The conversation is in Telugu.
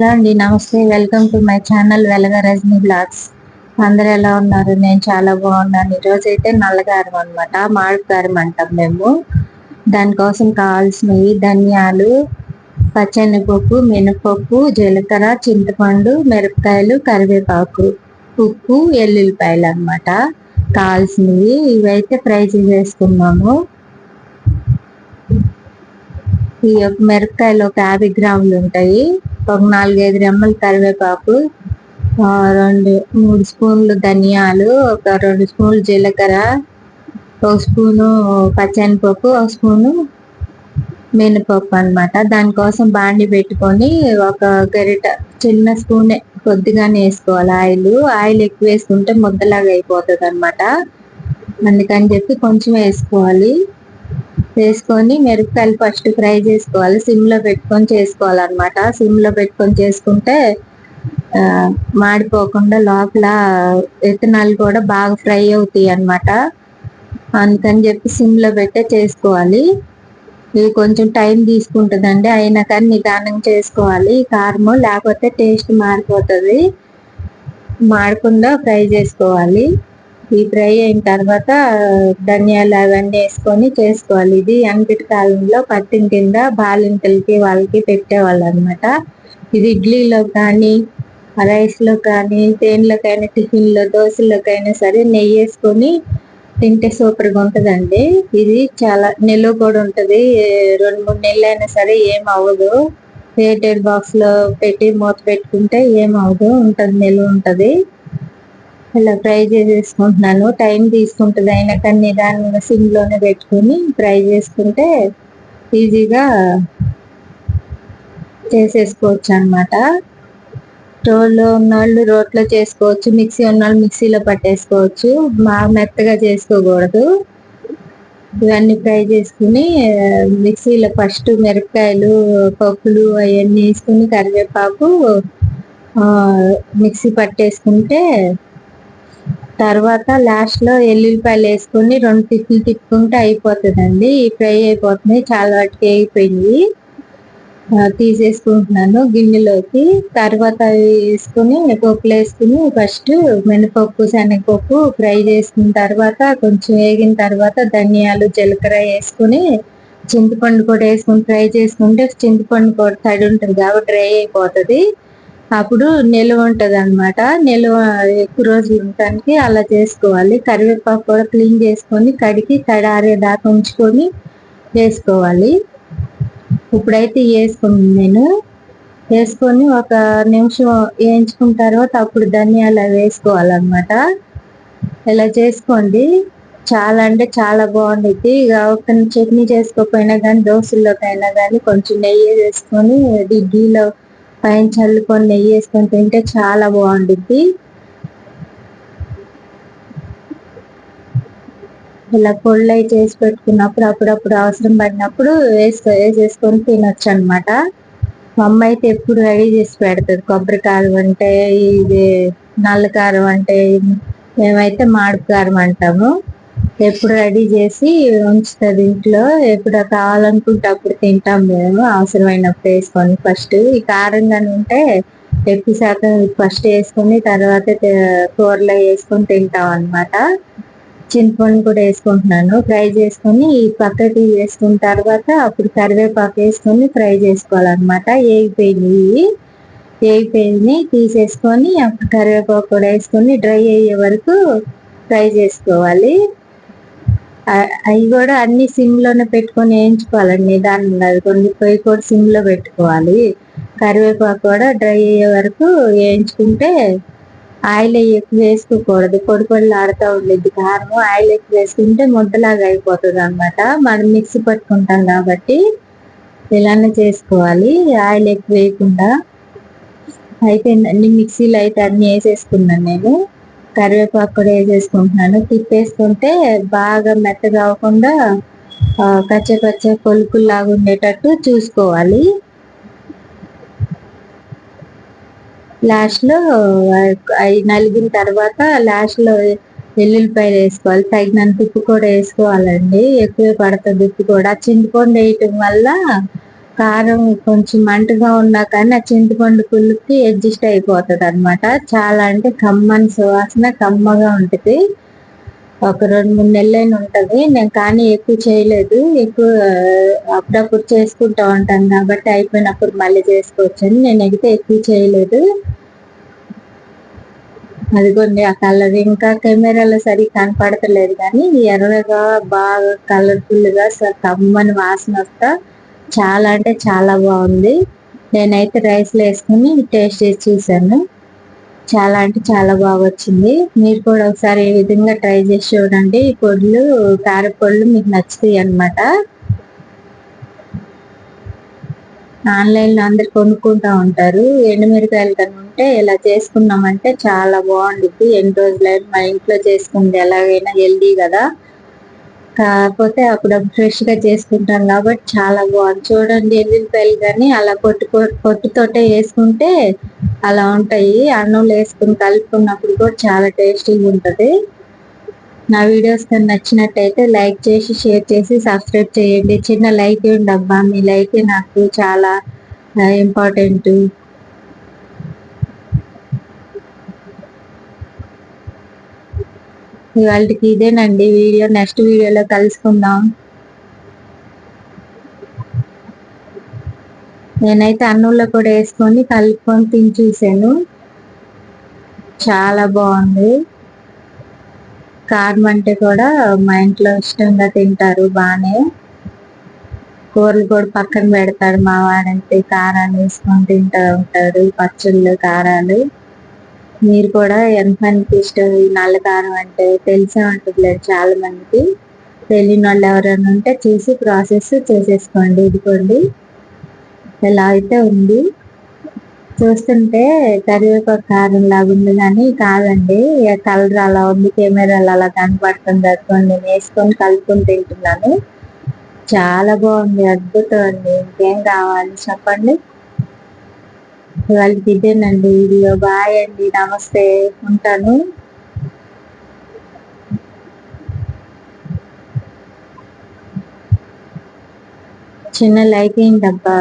హలో అండి నమస్తే. వెల్కమ్ టు మై ఛానల్ వెలగ రజనీ బ్లాగ్స్. అందరు ఎలా ఉన్నారు? నేను చాలా బాగున్నాను. ఈరోజు అయితే నల్లగారం అనమాట మామిడికారం అంటాం మేము. దానికోసం కావాల్సినవి ధనియాలు పచ్చెనగపప్పు మినపప్పు జీలకర్ర చింతపండు మిరపకాయలు కరివేపాకు ఉప్పు ఎల్లుల్లిపాయలు అనమాట కావాల్సినవి ఇవైతే ఫ్రై చేసేసుకున్నాము. ఈ యొక్క మిరపకాయలు ఒక యాభై గ్రాములు ఉంటాయి. ఒక నాలుగైదు రెమ్మల కరివేపాకు రెండు మూడు స్పూన్లు ధనియాలు ఒక రెండు స్పూన్లు జీలకర్ర ఒక స్పూను పచ్చనిపప్పు ఒక స్పూను మినపప్పు అనమాట దానికోసం బాండి పెట్టుకొని ఒక గరిట చిన్న స్పూనే కొద్దిగానే వేసుకోవాలి. ఆయిల్ ఆయిల్ ఎక్కువ వేసుకుంటే ముద్దలాగా అయిపోతుంది అనమాట అందుకని చెప్పి కొంచెం వేసుకోవాలి. వేసుకొని మిరపకాయలు ఫస్ట్ ఫ్రై చేసుకోవాలి. సిమ్లో పెట్టుకొని చేసుకోవాలన్నమాట. సిమ్లో పెట్టుకొని చేసుకుంటే మాడిపోకుండా లోపల విత్తనాలు కూడా బాగా ఫ్రై అవుతాయి అన్నమాట. అందుకని చెప్పి సిమ్లో పెట్టే చేసుకోవాలి. ఇది కొంచెం టైం తీసుకుంటుందండి. అయినా కానీ నిదానం చేసుకోవాలి. కారము లేకపోతే టేస్ట్ మారిపోతుంది. మాడకుండా ఫ్రై చేసుకోవాలి. ఈ ఫ్రై అయిన తర్వాత ధనియాలు అవన్నీ వేసుకొని చేసుకోవాలి. ఇది అంకిటి కాలంలో పట్టిన కింద బాలింతలకి వాళ్ళకి పెట్టేవాళ్ళు అనమాట ఇది ఇడ్లీలో కానీ రైస్లో కానీ దేనిలోకైనా టిఫిన్లో దోశలోకైనా సరే నెయ్యి వేసుకొని తింటే సూపర్గా ఉంటుందండి. ఉంటదండి ఇది చాలా నిల్వ కూడా ఉంటుంది. రెండు మూడు నెలలు అయినా సరే ఏం అవ్వదు. ఎయిటెడ్ బాక్స్లో పెట్టి మూత పెట్టుకుంటే ఏం అవ్వదు. ఉంటుంది నిల్వ ఉంటుంది. ఇలా ఫ్రై చేసేసుకుంటున్నాను. టైం తీసుకుంటుంది అయినా కానీ నిదానంగా సిమ్లోనే పెట్టుకుని ఫ్రై చేసుకుంటే ఈజీగా చేసేసుకోవచ్చు అనమాట రోల్లో ఉన్నవాళ్ళు రోట్లో చేసుకోవచ్చు మిక్సీ ఉన్నవాళ్ళు మిక్సీలో పట్టేసుకోవచ్చు. మా మెత్తగా చేసుకోకూడదు. ఇవన్నీ ఫ్రై చేసుకుని మిక్సీలో ఫస్ట్ మిరపకాయలు పప్పులు అవన్నీ వేసుకుని కరివేపాకు మిక్సీ పట్టేసుకుంటే తర్వాత లాస్ట్లో ఎల్లుల్లిపాయలు వేసుకుని రెండు తిప్పులు తిప్పుకుంటే అయిపోతుందండి. ఫ్రై అయిపోతుంది చాలా వాటికి అయిపోయింది. తీసేసుకుంటున్నాను గిన్నెలోకి. తర్వాత వేసుకుని పప్పులు వేసుకుని ఫస్ట్ మినపప్పు శనగపప్పు ఫ్రై చేసుకున్న తర్వాత కొంచెం వేగిన తర్వాత ధనియాలు జీలకర్ర వేసుకుని చింతపండు కూడా వేసుకుని ఫ్రై చేసుకుంటే చింతపండు కూడా తడి ఉంటుంది కాబట్టి డ్రై అయిపోతుంది. అప్పుడు నిల్వ ఉంటుంది అనమాట నిల్వ ఎక్కువ రోజులు ఉండటానికి అలా చేసుకోవాలి. కరివేపాకు కూడా క్లీన్ చేసుకొని కడిగి కడారే దాకా ఉంచుకొని వేసుకోవాలి. ఇప్పుడైతే వేసుకున్నాను నేను. వేసుకొని ఒక నిమిషం వేయించుకున్న తర్వాత అప్పుడు ధనియాలు వేసుకోవాలన్నమాట. ఇలా చేసుకోండి. చాలా అంటే చాలా బాగుండిద్ది ఇక ఒక చట్నీ చేసుకోకపోయినా కానీ దోశల్లోకైనా కానీ కొంచెం నెయ్యి వేసుకొని డిగ్గీలో పైన చల్లుకొని నెయ్యి వేసుకొని తింటే చాలా బాగుంటుంది ఇలా పొళ్ళై చేసి పెట్టుకున్నప్పుడు అప్పుడప్పుడు అవసరం పడినప్పుడు వేసుకో వేసేసుకొని తినొచ్చు అనమాట మా అమ్మ అయితే ఎప్పుడు రెడీ చేసి పెడుతుంది. కొబ్బరి కారం అంటే ఇది నల్ల కారం అంటే మేమైతే మామిడి కారం అంటాము. ఎప్పుడు రెడీ చేసి ఉంచుతుంది ఇంట్లో. ఎప్పుడు కావాలనుకుంటే అప్పుడు తింటాం మేము. అవసరమైనప్పుడు వేసుకొని ఫస్ట్ ఈ కారంగానే ఉంటే ఎక్కువ శాతం ఫస్ట్ వేసుకొని తర్వాత కూరలో వేసుకొని తింటాం అనమాట చింతపండు కూడా వేసుకుంటున్నాను. ఫ్రై చేసుకొని ఈ పక్కకి వేసుకున్న తర్వాత అప్పుడు కరివేపాకు వేసుకొని ఫ్రై చేసుకోవాలన్నమాట. ఏగిపోయినవి ఏగిపోయినవి తీసేసుకొని అప్పుడు కరివేపాకు కూడా వేసుకొని డ్రై అయ్యే వరకు ఫ్రై చేసుకోవాలి. అవి కూడా అన్ని సిమ్లోనే పెట్టుకొని వేయించుకోవాలండి. దాని కొన్ని పొయ్యి కూడా సిమ్లో పెట్టుకోవాలి. కరివేపాకు కూడా డ్రై అయ్యే వరకు వేయించుకుంటే ఆయిల్ ఎక్కువ వేసుకోకూడదు. పొడి పొడి ఆడుతూ ఉండేది కారం ఆయిల్ ఎక్కువ వేసుకుంటే ముద్దలాగా అయిపోతుంది అనమాట మనం మిక్సీ పట్టుకుంటాం కాబట్టి ఇలానే చేసుకోవాలి. ఆయిల్ ఎక్కువ వేయకుండా అయిపోయిందండి. మిక్సీలో అయితే అన్ని వేసేసుకున్నాను నేను. కరివేపాకు కూడా వేసేసుకుంటున్నాను తిప్పేసుకుంటే బాగా మెత్తగా అవ్వకుండా కచ్చ పచ్చ కొలుకుల్లాగా ఉండేటట్టు చూసుకోవాలి. లాస్ట్లో అవి నలిగిన తర్వాత లాస్ట్లో వెల్లుల్లిపాయలు వేసుకోవాలి. తగినంత ఉప్పు కూడా వేసుకోవాలండి. ఎక్కువ పడుతుంది ఉప్పు కూడా. చింతపండు వేయటం వల్ల కారం కొంచెం మంటగా ఉన్నా కానీ ఆ చింతపండు పులుకి అడ్జస్ట్ అయిపోతుంది అనమాట చాలా అంటే కమ్మని సువాసన కమ్మగా ఉంటుంది. ఒక రెండు మూడు నెలలైన ఉంటుంది. నేను కానీ ఎక్కువ చేయలేదు. ఎక్కువ అప్పుడప్పుడు చేసుకుంటా ఉంటాను కాబట్టి అయిపోయినప్పుడు మళ్ళీ చేసుకోవచ్చని నేను అయితే ఎక్కువ చేయలేదు. అదిగోండి ఆ కలర్ ఇంకా కెమెరాలో సరిగ్గా కనపడతలేదు కానీ ఎర్రగా బాగా కలర్ఫుల్గా కమ్మని వాసన వస్తా చాలా అంటే చాలా బాగుంది. నేనైతే రైస్లో వేసుకుని టేస్ట్ చేసి చూసాను. చాలా అంటే చాలా బాగా వచ్చింది. మీరు కూడా ఒకసారి ఈ విధంగా ట్రై చేసి చూడండి. ఈ పొడులు కారపొడులు మీకు నచ్చుతాయి అనమాట ఆన్లైన్లో అందరు కొనుక్కుంటా ఉంటారు. ఎండుమిరకాయలు కనుక ఉంటే ఇలా చేసుకున్నామంటే చాలా బాగుంటుంది ఎన్ని రోజులైనా మా ఇంట్లో చేసుకుంది ఎలాగైనా హెల్దీ కదా. కాకపోతే అప్పుడు ఫ్రెష్గా చేసుకుంటాం కాబట్టి చాలా బాగుంది. చూడండి ఎల్లుల్లిపాయలు కానీ అలా పొట్టు పొట్టుతోటే వేసుకుంటే అలా ఉంటాయి. అన్నంలో వేసుకుని కలుపుకున్నప్పుడు కూడా చాలా టేస్టీగా ఉంటుంది. నా వీడియోస్ కానీ నచ్చినట్టయితే లైక్ చేసి షేర్ చేసి సబ్స్క్రైబ్ చేయండి. చిన్న లైక్ ఇవ్వండి. అబ్బా మీ లైకే నాకు చాలా ఇంపార్టెంట్. ఇవాళకి ఇదేనండి వీడియో. నెక్స్ట్ వీడియోలో కలుసుకుందాం. నేనైతే అన్నంలో కూడా వేసుకొని కలుపుకొని తిని చూసాను చాలా బాగుంది. కారం అంటే కూడా మా ఇంట్లో ఇష్టంగా తింటారు బాగానే. కూరలు కూడా పక్కన పెడతాడు మా వాడంటే కారాలు వేసుకొని తింటూ ఉంటాడు. పచ్చళ్ళు కారాలు. మీరు కూడా ఎంతమందికి ఇష్టం? ఈ నల్ల కారం అంటే తెలిసే ఉంటుంది చాలా మందికి తెలియని వాళ్ళు ఎవరైనా ఉంటే చూసి ప్రాసెస్ చేసేసుకోండి ఇదికోండి ఇలా అయితే ఉంది. చూస్తుంటే కరివేపాకు కారం లాగా ఉంది కానీ కాదండి. కలర్ అలా ఉంది కెమెరాలు అలా కనపడుతుంది అనుకోండి. నేను వేసుకొని కలుపుకొని తింటున్నాను. చాలా బాగుంది అద్భుతం అండి. ఇంకేం కావాలి చెప్పండి? వాళ్ళకి ఇదేనండి వీడియో బాయ్ అండి. నమస్తే. ఉంటాను. చిన్న లైక్ ఏంటబ్బా?